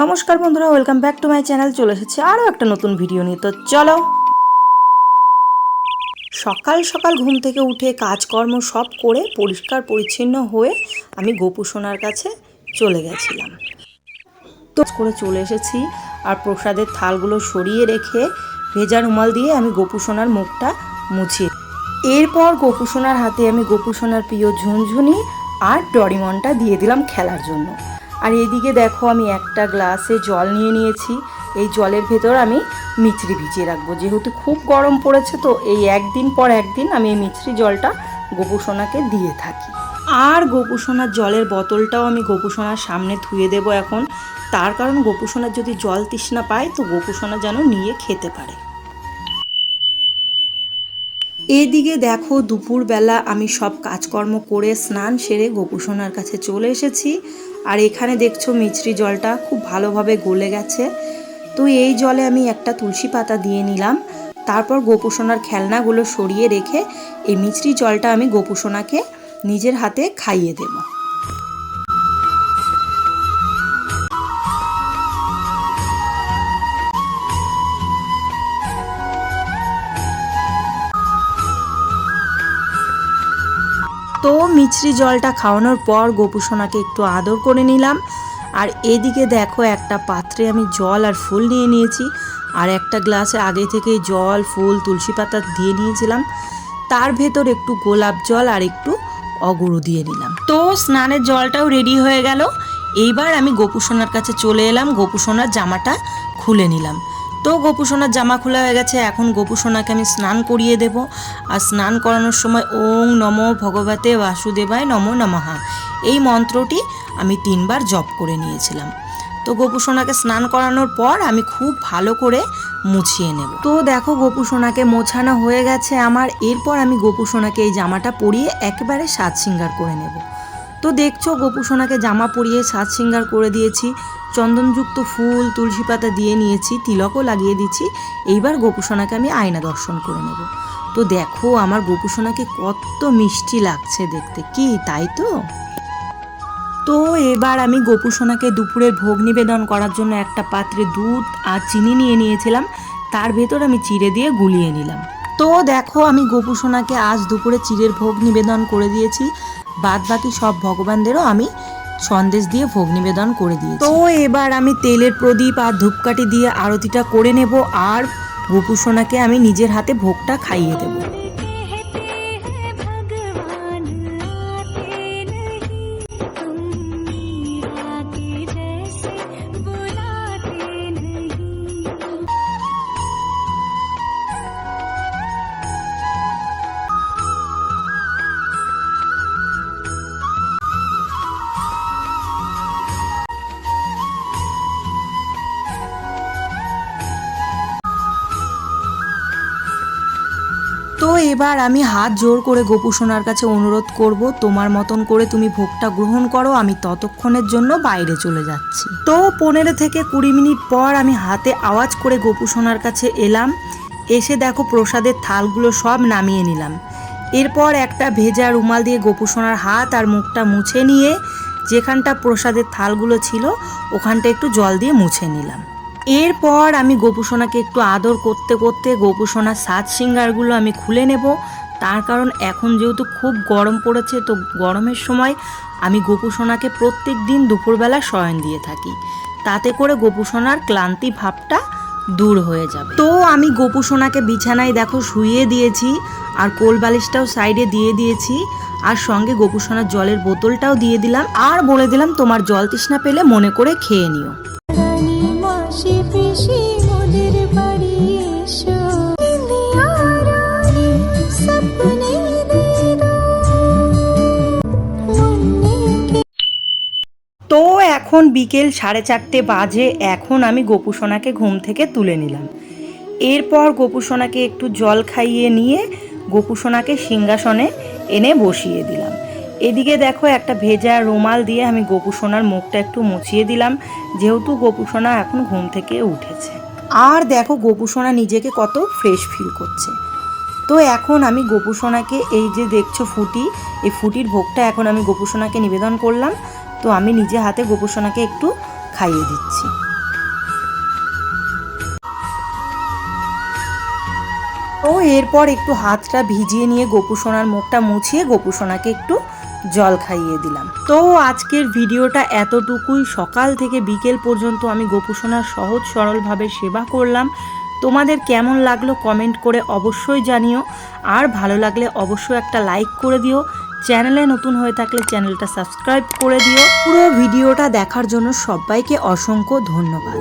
নমস্কার বন্ধুরা welcome back to my channel চলে এসেছে আরও একটা নতুন ভিডিও নিয়ে। তো চলো, সকাল সকাল ঘুম থেকে উঠে কাজকর্ম সব করে পরিষ্কার পরিচ্ছন্ন হয়ে আমি গোপু সোনার কাছে চলে গেছিলাম। তো করে চলে এসেছি আর প্রসাদের থালগুলো সরিয়ে রেখে ভেজা রুমাল দিয়ে আমি গোপু সোনার মুখটা মুছিয়ে এরপর গোপু সোনার হাতে আমি গোপু সোনার প্রিয় ঝুনঝুনি আর ডরিমনটা দিয়ে দিলাম খেলার জন্য। আর এদিকে দেখো আমি একটা গ্লাসে জল নিয়ে নিয়েছি। এই জলের ভেতর আমি মিছরি ভিজিয়ে রাখব। যেহেতু খুব গরম পড়েছে তো এই একদিন পর একদিন আমি এই মিছরি জলটা গোপুসোনাকে দিয়ে থাকি। আর গোপুসোনার জলের বোতলটাও আমি গোপুসোনার সামনে ধুয়ে দেবো এখন। তার কারণ গোপুসোনার যদি জল তৃষ্ণা পায় তো গোপুসোনা যেন নিয়ে খেতে পারে। এদিকে দেখো দুপুরবেলা আমি সব কাজকর্ম করে স্নান সেরে গোপুসোনার কাছে চলে এসেছি। আর এখানে দেখছ মিছরি জলটা খুব ভালোভাবে গলে গেছে। তো এই জলে আমি একটা তুলসী পাতা দিয়ে নিলাম। তারপর গোপুসোনার খেলনাগুলো সরিয়ে রেখে এই মিছরি জলটা আমি গোপুসোনাকে নিজের হাতে খাইয়ে দেবো। তো মিছরি জলটা খাওয়ানোর পর গোপুসোনাকে একটু আদর করে নিলাম। আর এদিকে দেখো একটা পাত্রে আমি জল আর ফুল নিয়ে নিয়েছি। আর একটা গ্লাসে আগে থেকে জল, ফুল, তুলসী পাতা দিয়ে নিয়েছিলাম। তার ভেতর একটু গোলাপ জল আর একটু অগুরু দিয়ে নিলাম। তো স্নানের জলটাও রেডি হয়ে গেল। এইবার আমি গোপুসোনার কাছে চলে এলাম। গোপুসোনার জামাটা খুলে নিলাম। তো গোপুসোনার জামা খোলা হয়ে গেছে। এখন গোপুসোনাকে আমি স্নান করিয়ে দেব। আর স্নান করানোর সময় ওং নম ভগবতে বাসুদেবায় নমো নমহা এই মন্ত্রটি আমি তিনবার জপ করে নিয়েছিলাম। তো গোপুসোনাকে স্নান করানোর পর আমি খুব ভালো করে মুছিয়ে নেব। তো দেখো গোপুসোনাকে মোছানো হয়ে গেছে আমার। এরপর আমি গোপুসোনাকে এই জামাটা পরিয়ে একেবারে সাজ সিঙ্গার করে নেব। তো দেখছ গোপুসোনাকে জামা পরিয়ে সাজ সিঙ্গার করে দিয়েছি। চন্দনযুক্ত ফুল, তুলসী পাতা দিয়ে নিয়েছি, তিলকও লাগিয়ে দিচ্ছি এইবার গোপুসোনাকে আমি আয়না দর্শন করে নেব। তো দেখো, আমার গোপুসোনাকে কত মিষ্টি লাগছে দেখতে। কি, তাই তো? তো এবার আমি গোপুসোনাকে দুপুরের ভোগ নিবেদন করার জন্য একটা পাত্রে দুধ আর চিনি নিয়ে নিয়েছিলাম। তার ভেতর আমি চিড়ে দিয়ে গুলিয়ে নিলাম। তো দেখো, আমি গোপুসোনাকে আজ দুপুরে চিড়ের ভোগ নিবেদন করে দিয়েছি। বাদ বাকি সব ভগবানদেরও আমি সন্দেশ দিয়ে ভোগ নিবেদন করে দিয়েছি। তো এবার আমি তেলের প্রদীপ আর ধূপকাঠি দিয়ে আরতিটা করে নেব আর গোপুসোনাকে আমি নিজের হাতে ভোগটা খাইয়ে দেবো। তো এবার আমি হাত জোর করে গোপুসোনার কাছে অনুরোধ করব, তোমার মতন করে তুমি ভোগটা গ্রহণ করো, আমি ততক্ষণের জন্য বাইরে চলে যাচ্ছি। তো পনেরো থেকে কুড়ি মিনিট পর আমি হাতে আওয়াজ করে গোপুসোনার কাছে এলাম, এসে দেখো প্রসাদের থালগুলো সব নামিয়ে নিলাম। এরপর একটা ভেজা রুমাল দিয়ে গোপুসোনার হাত আর মুখটা মুছে নিয়ে, যেখানটা প্রসাদের থালগুলো ছিল, ওখানটা একটু জল দিয়ে মুছে নিলাম। এরপর আমি গোপুসোনাকে একটু আদর করতে করতে গোপুসোনার সাজ সিঙ্গারগুলো আমি খুলে নেব। তার কারণ এখন যেহেতু খুব গরম পড়েছে, তো গরমের সময় আমি গোপুসোনাকে প্রত্যেক দিন দুপুরবেলা শয়ন দিয়ে থাকি। তাতে করে গোপুসোনার ক্লান্তি ভাবটা দূর হয়ে যাবে। তো আমি গোপুসোনাকে বিছানায় দেখো শুইয়ে দিয়েছি, আর কোল বালিশটাও সাইডে দিয়ে দিয়েছি, আর সঙ্গে গোপুসোনার জলের বোতলটাও দিয়ে দিলাম, আর বলে দিলাম তোমার জল তৃষ্ণা পেলে মনে করে খেয়ে নিও। এখন বিকেল সাড়ে চারটে বাজে, এখন আমি গোপুসোনাকে ঘুম থেকে তুলে নিলাম। এরপর গোপুসোনাকে একটু জল খাইয়ে নিয়ে গোপুসোনাকে সিংহাসনে এনে বসিয়ে দিলাম। এদিকে দেখো একটা ভেজা রুমাল দিয়ে আমি গোপুসোনার মুখটা একটু মুছিয়ে দিলাম, যেহেতু গোপুসোনা এখন ঘুম থেকে উঠেছে। আর দেখো গোপুসোনা নিজেকে কত ফ্রেশ ফিল করছে। তো এখন আমি গোপুসোনাকে এই যে দেখছ ফুটি, এই ফুটির ভোগটা এখন আমি গোপুসোনাকে নিবেদন করলাম। তো আমি নিজে হাতে গোপুসোনাকে একটু খাইয়ে দিচ্ছি। তো এরপর একটু হাতটা ভিজিয়ে নিয়ে গোপুসোনার মুখটা মুছিয়ে গোপুসোনাকে একটু জল খাইয়ে দিলাম। তো, আজকের ভিডিওটা এতটুকুই। সকাল থেকে বিকেল পর্যন্ত আমি গোপুসোনার সহজ সরলভাবে সেবা করলাম। তোমাদের কেমন লাগল কমেন্ট করে অবশ্যই জানিও। আর ভালো লাগলে অবশ্যই একটা লাইক করে দিও। চ্যানেলে নতুন হয়ে থাকলে চ্যানেলটা সাবস্ক্রাইব করে দিও। পুরো ভিডিওটা দেখার জন্য সবাইকে অসংখ্য ধন্যবাদ।